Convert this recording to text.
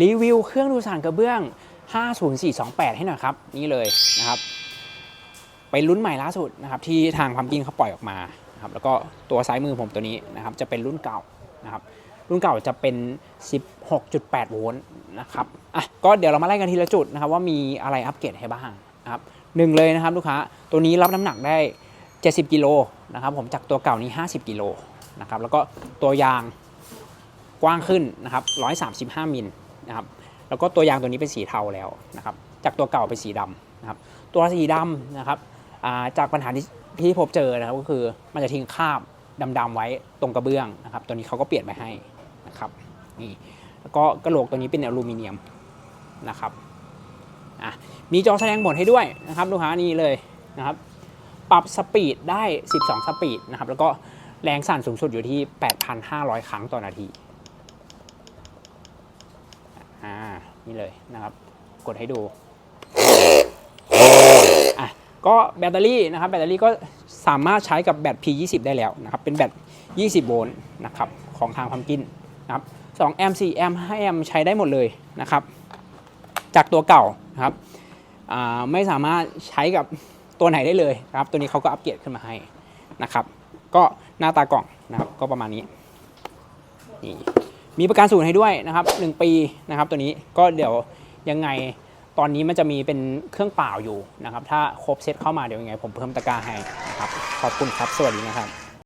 รีวิวเครื่องดูสานกระเบื้อง 50428 ให้หน่อยครับ นี่เลยนะครับเป็นรุ่นใหม่ล่าสุดนะครับ ที่ทางพัมกินเขาปล่อยออกมาครับแล้วก็ตัวซ้ายมือผมตัวนี้นะครับจะเป็นรุ่นเก่านะครับรุ่นเก่าจะเป็น 16.8 โวลต์นะครับอะก็เดี๋ยวเรามาไล่กันทีละจุดนะครับว่ามีอะไรอัปเกรดให้บ้างนะครับหนึ่งเลยนะครับลูกค้าตัวนี้รับน้ำหนักได้ 70 กิโลนะครับผมจากตัวเก่านี้ 50 กิโลนะครับแล้วก็ตัวยางกว้างขึ้นนะครับ 135 มิล นะครับแล้วก็ตัวยางตัวนี้เป็นสีเทาแล้วนะครับจากตัวเก่าเป็นสีดำนะครับตัวสีดำนะครับจากปัญหาที่ที่พบเจอนะครับก็คือมันจะทิ้งคราบดำๆไว้ตรงกระเบื้องนะครับตัวนี้เขาก็เปลี่ยนไปให้นะครับนี่แล้วก็กระโหลกตัวนี้เป็นอลูมิเนียมนะครับอะมีจอแสดงผลให้ด้วยนะครับลูกค้านี่เลยนะครับปรับสปีดได้ 12 สปีดนะครับแล้วก็แรงสั่นสูงสุดอยู่ที่ 8,500 ครั้งต่อนาที อ่านี่เลยนะครับ กดให้ดูอะก็แบตเตอรี่นะครับแบตเตอรี่ก็สามารถใช้กับแบต P20 ได้แล้วนะครับเป็นแบต 20 โวลต์นะครับของทางพัมกินนะครับ2แอมป์4แอมป์5แอมป์ใช้ได้หมดเลยนะครับจากตัวเก่านะครับไม่สามารถใช้กับตัวไหนได้เลยนะครับ ตัวนี้เขาก็อัปเกรดขึ้นมาให้นะครับ ก็หน้าตากล่องนะครับก็ประมาณนี้นี่ มีประกันศูนย์ให้ด้วยนะครับ 1 ปีนะครับ ตัวนี้ก็เดี๋ยวยังไงตอนนี้มันจะมีเป็นเครื่องเปล่าอยู่นะครับ ถ้าครบเซตเข้ามาเดี๋ยวยังไง ผมเพิ่มตะกร้าให้นะครับ ขอบคุณครับ สวัสดีนะครับ